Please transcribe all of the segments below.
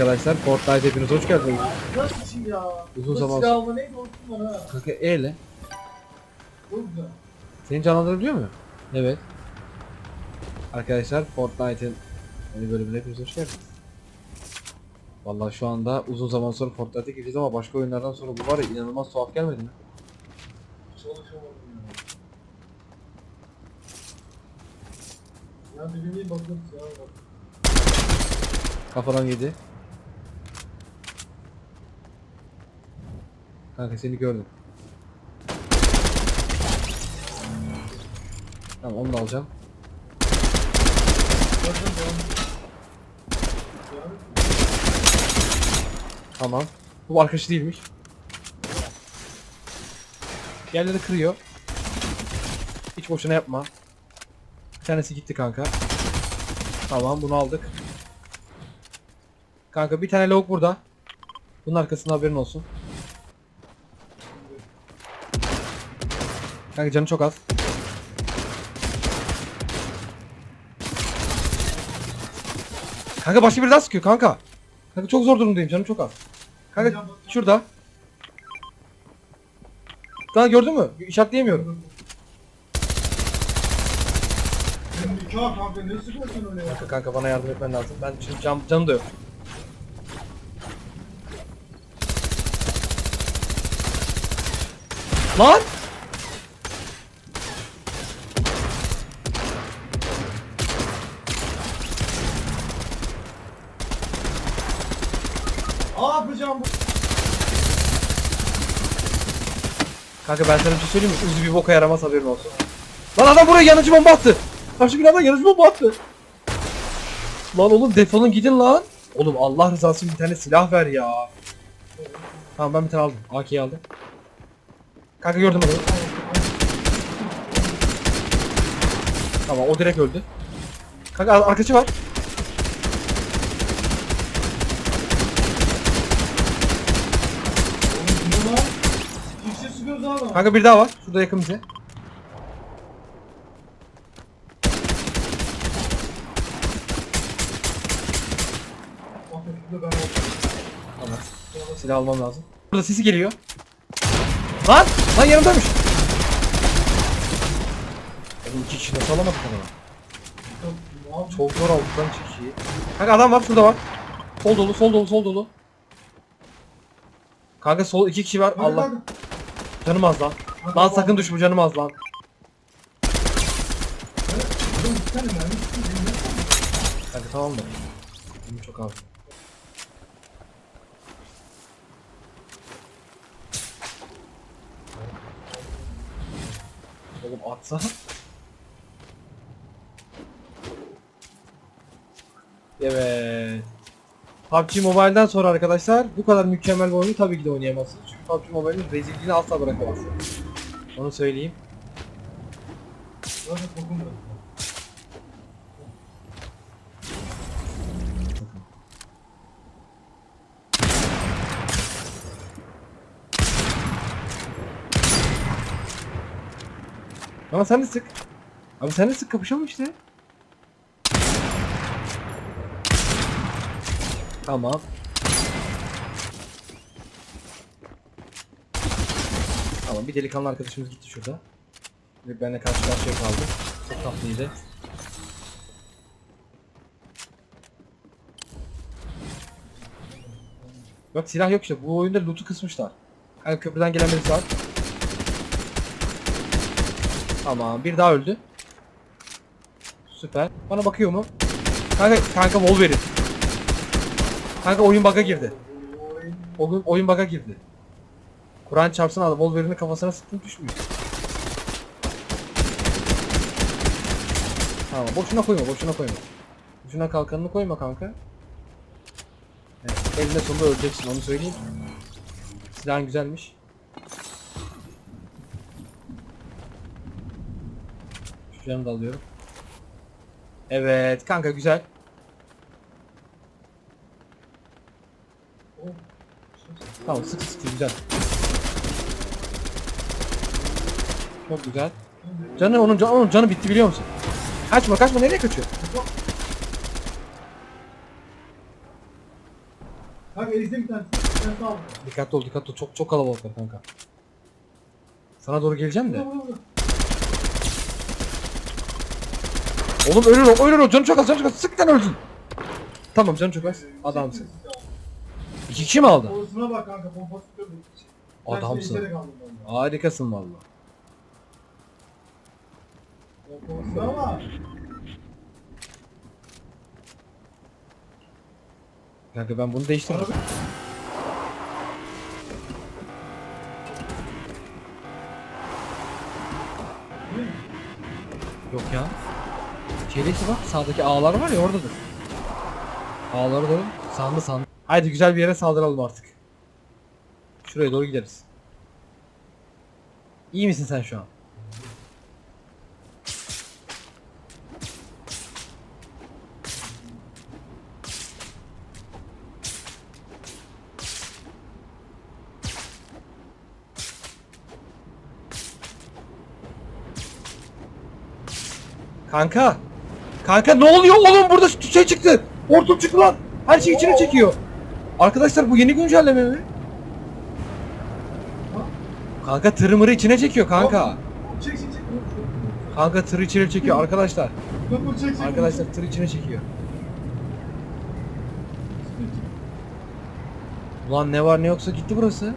arkadaşlar. Fortnite hepiniz hoş geldiniz. Nasıl ya? Uzun zaman- silah alma neydi unuttum ha. Kanka E ile. Seni canlandırabiliyor mu? Evet. Arkadaşlar Fortnite'in yeni bölümüne hepiniz hoş geldiniz. Vallahi şu anda uzun zaman sonra Fortnite'e gireceğiz ama başka oyunlardan sonra bu var ya inanılmaz tuhaf gelmedi mi? Çalışamadım ya. Ya bir bakalım ya. bak. Kafadan yedi. Kanka seni gördüm. Tamam onu da alacağım. Tamam. Bu arkadaşı değilmiş. Yerleri kırıyor. Hiç boşuna yapma. Bir tanesi gitti kanka. Tamam bunu aldık. Kanka bir tane lavuk burada. Bunun arkasında haberin olsun. Kanka canı çok az. Kanka başka biri daha sıkıyor kanka. Kanka çok zor durumdayım canım çok az. Kanka şurada. Daha gördün mü? İşaretleyemiyorum. Kanka? Kanka, bana yardım etmen lazım. Ben şimdi cam, canım da yok. Lan! Ne yapacağım bu? Kanka ben sana bir şey söyleyeyim mi? Uzi bir boka yaramaz haberin olsun. Lan adam buraya yanıcı bomba attı. Karşı binadan yanıcı bomba attı. Lan oğlum defolun gidin lan. Oğlum Allah rızası için bir tane silah ver ya. Tamam ben bir tane aldım. AK'yi aldım. Kanka gördüm adamı. Tamam o direkt öldü. Kanka ar- arkadaşı var. Oğlum bu lan. Kimse sıkıyoruz abi. Kanka bir daha var. Şurada yakın bize. Tamam. Silah almam lazım. Burada sesi geliyor. Lan! Lan yanımdaymış. Oğlum iki kişi nasıl alamadık yapacağım? Çok zor aldık lan iki kişiyi. Kanka adam var şurada var. Sol dolu sol dolu sol dolu. Kanka sol iki kişi var. Hadi Allah. lan. Canım az lan. Lan sakın düşme canım az lan. Kanka tamam mı? Benim çok az. Oğlum atsa. Evet. PUBG Mobile'den sonra arkadaşlar bu kadar mükemmel bir oyunu tabii ki de oynayamazsınız. Çünkü PUBG Mobile'in rezilliğini asla bırakamazsınız. Onu söyleyeyim. Ama sen de sık. Abi sen de sık kapışalım işte. Tamam. Tamam bir delikanlı arkadaşımız gitti şurada. Ve benimle karşı karşıya kaldı. Çok tatlıydı. Yok silah yok işte. Bu oyunda loot'u kısmışlar. Hani köprüden gelen birisi var. Tamam bir daha öldü. Süper. Bana bakıyor mu? Kanka kanka Wolverine. Kanka oyun bug'a girdi. Oy. Oyun, oyun bug'a girdi. Kur'an çarpsın abi Wolverine'in kafasına sıktım düşmüyor. Tamam boşuna koyma boşuna koyma. Boşuna kalkanını koyma kanka. Evet, elinde sonunda öleceksin onu söyleyeyim. Silahın güzelmiş. Şu canı da alıyorum. Evet kanka güzel. Tamam sık sık güzel. Çok güzel. Canı onun, canı onun canı bitti biliyor musun? Kaçma kaçma nereye kaçıyor? Kanka elimizde bir tanesi. Bir tanesi aldı. Dikkatli ol dikkatli ol. Çok çok kalabalıklar kanka. Sana doğru geleceğim de. Oğlum ölür o ölür o. Canı çok az canı çok az. Sık tane öldün. Tamam canı çok az. Adamsın. İki kişi mi aldı? Orasına bak kanka pompası tutuyor. Ben Adamsın. izleyerek aldım. Harikasın valla. Pompasına bak. Kanka ben bunu değiştiririm. Araba-? Yok ya. Şeydeki bak sağdaki ağlar var ya oradadır. Ağlara doğru sağında sağında. Haydi güzel bir yere saldıralım artık. Şuraya doğru gideriz. İyi misin sen şu an? Kanka. Kanka ne oluyor oğlum burada şey çıktı. Hortum çıktı lan. Her şey içine çekiyor. Arkadaşlar bu yeni güncelleme mi? Kanka tırı mırı içine çekiyor kanka. Çek çek çek. Kanka tır içine çekiyor arkadaşlar. Dur dur çek çek. Arkadaşlar tır içine çekiyor. Ulan ne var ne yoksa gitti burası.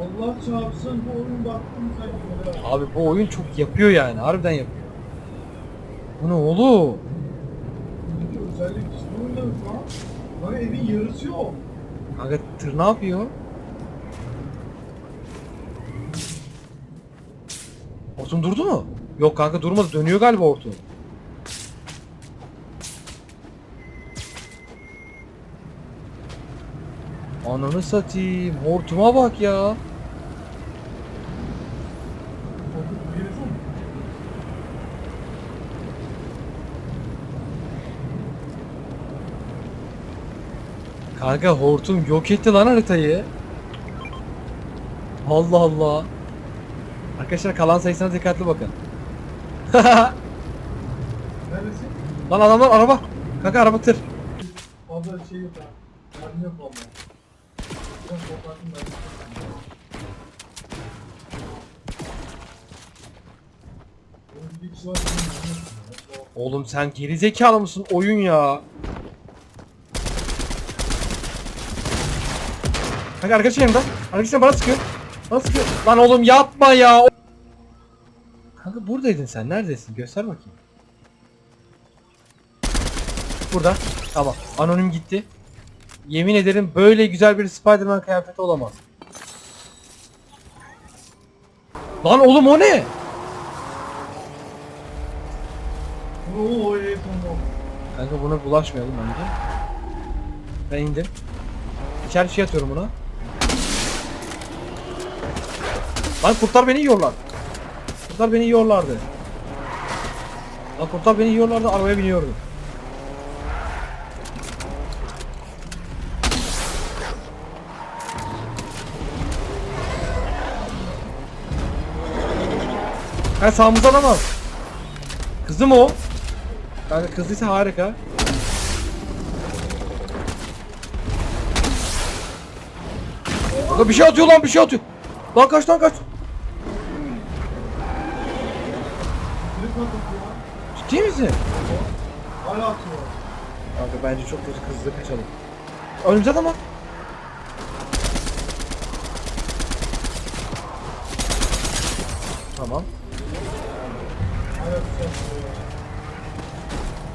Allah çarpsın bu oyun baktım sanki. Abi bu oyun çok yapıyor yani harbiden yapıyor. Bu ne oğlum? Özellik Bana evin yarısı yok. Kanka tır ne yapıyor? Hortum durdu mu? Yok kanka durmadı dönüyor galiba hortum. Ananı satayım hortuma bak ya. Korkup bir yarısı mı? Kanka hortum yok etti lan haritayı. Allah Allah. Arkadaşlar kalan sayısına dikkatli bakın. Neredesin? lan adamlar araba. Kanka araba tır. Fazla şey yok ha. Yardım yok valla. Ben. Oğlum sen geri zekalı mısın oyun ya? Kanka arkadaşın yanımda. Arkadaşın bana sıkıyor. Bana sıkıyor. Lan oğlum yapma ya. Kanka buradaydın sen. Neredesin? Göster bakayım. Burada. Tamam. Anonim gitti. Yemin ederim böyle güzel bir Spider-Man kıyafeti olamaz. Lan oğlum o ne? Kanka buna bulaşmayalım bence. Ben indim. İçeri şey atıyorum buna. Lan kurtlar beni yiyorlar. Kurtlar beni yiyorlardı. Lan kurtlar beni yiyorlardı arabaya biniyordum. Ha sağımızda adam var. Kızı mı o? Kanka kızdıysa harika. Kanka bir şey atıyor lan bir şey atıyor. Lan kaç lan kaç. Direkt atıyor. Ciddi misin? Hala atıyor. Kanka bence çok kötü kızdı kaçalım. Önümüzde adam var. Tamam.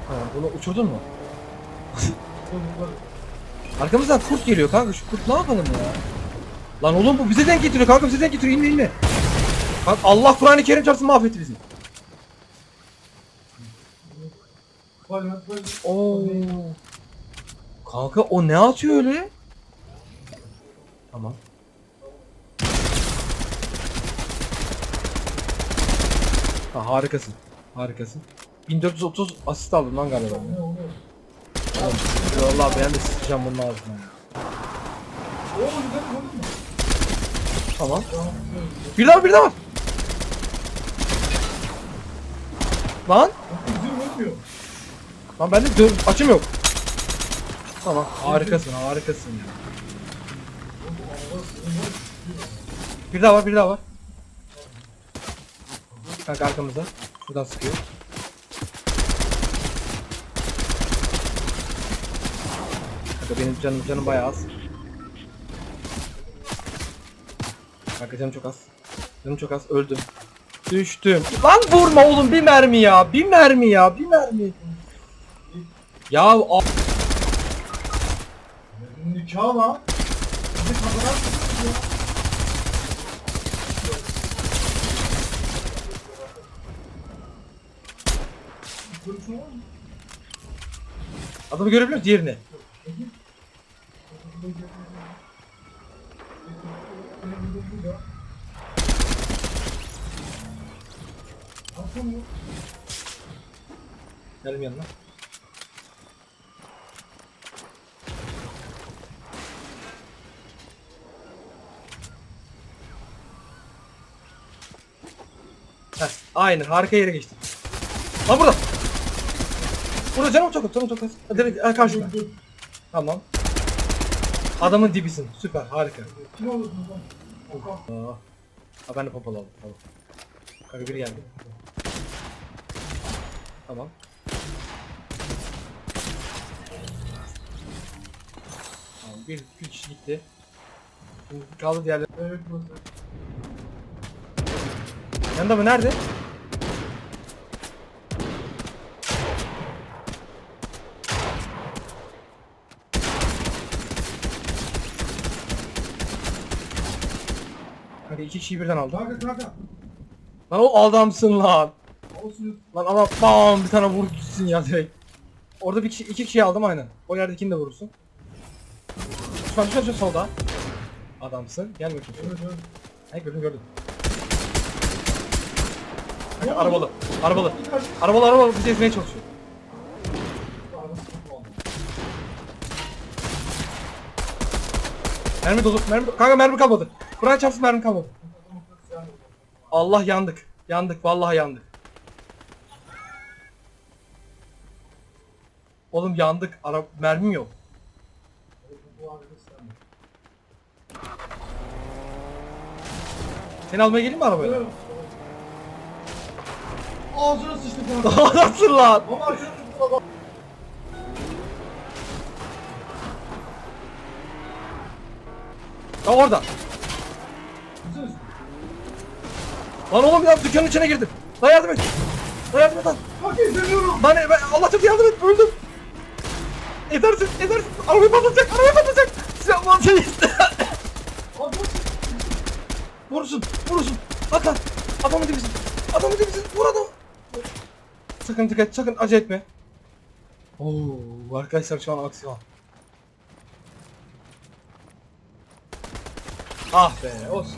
Tamam bunu uçurdun mu? Arkamızdan kurt geliyor kanka şu kurt ne yapalım ya? Lan oğlum bu bize denk getiriyor kanka bize denk getiriyor inme inme. Bak Allah Kur'an-ı Kerim çarpsın mahvetti bizi. Bak bak. Oo. Kanka o ne atıyor öyle? Tamam. Ha, harikasın. Harikasın. 1430 asist aldım lan galiba. Vallahi ben de sıçacağım bunun ağzına. Tamam. Bir daha bir daha. Lan. Üzüm. Lan bende dö- açım yok. Tamam harikasın harikasın ya. Bir daha var bir daha var. Kanka arkamızda. Şuradan sıkıyor. Kanka benim canım canım bayağı az. Kanka canım çok az. Canım çok az öldüm. Düştüm. Lan vurma oğlum bir mermi ya. Bir mermi ya. Bir mermi. Ya a- nikah lan. Bizi kazanan mısınız ya? Görüşün var mı? adamı görebiliyor musun diğerini? Geldim yanına. Aynen harika yere geçtim. Lan burada. Burada canım çok canım çok. Direkt ha, karşıda. Tamam. Adamın dibisin. Süper, harika. Kim. Aa. Ha ben de pompalı aldım. Tamam. Kanka biri geldi. Tamam. Tamam bir, bir kişi gitti. Kaldı diğerleri. Evet. Yanında mı? Nerede? İki kişiyi birden aldı. Kanka kanka. Lan o adamsın lan. Olsun. Lan adam bam bir tane vur gitsin ya direkt. Orada bir kişi, iki kişiyi aldım aynen. O yerdekini de vurursun. Şu an şu an şu solda. Adamsın. Gel bakayım. Evet evet. Hey gördüm gördüm. Kanka, arabalı. Arabalı. Arabalı arabalı bizi ezmeye çalışıyor. Mermi dolu. Mermi Kanka mermi kalmadı. Kur'an çarpsın mermi kalmadı. Allah yandık. Yandık vallahi yandık. Oğlum yandık. Ara mermim yok. Seni almaya geleyim mi arabayla? Ağzına sıçtı kanka. Nasıl lan? Ya orada. Lan oğlum ya dükkanın içine girdim. Lan yardım et. Lan yardım et lan. Kanka izlemiyorum. Lan ben Allah çok yardım et öldüm. Edersin edersin. Arabayı patlatacak arabayı patlatacak. Silah mantığı iste. Kanka. Vurursun vurursun. At lan. Adamı dibisin. Adamı dibisin. Vur adamı. Sakın dikkat sakın acele etme. Oo arkadaşlar şu an aksiyon. Ah be olsun.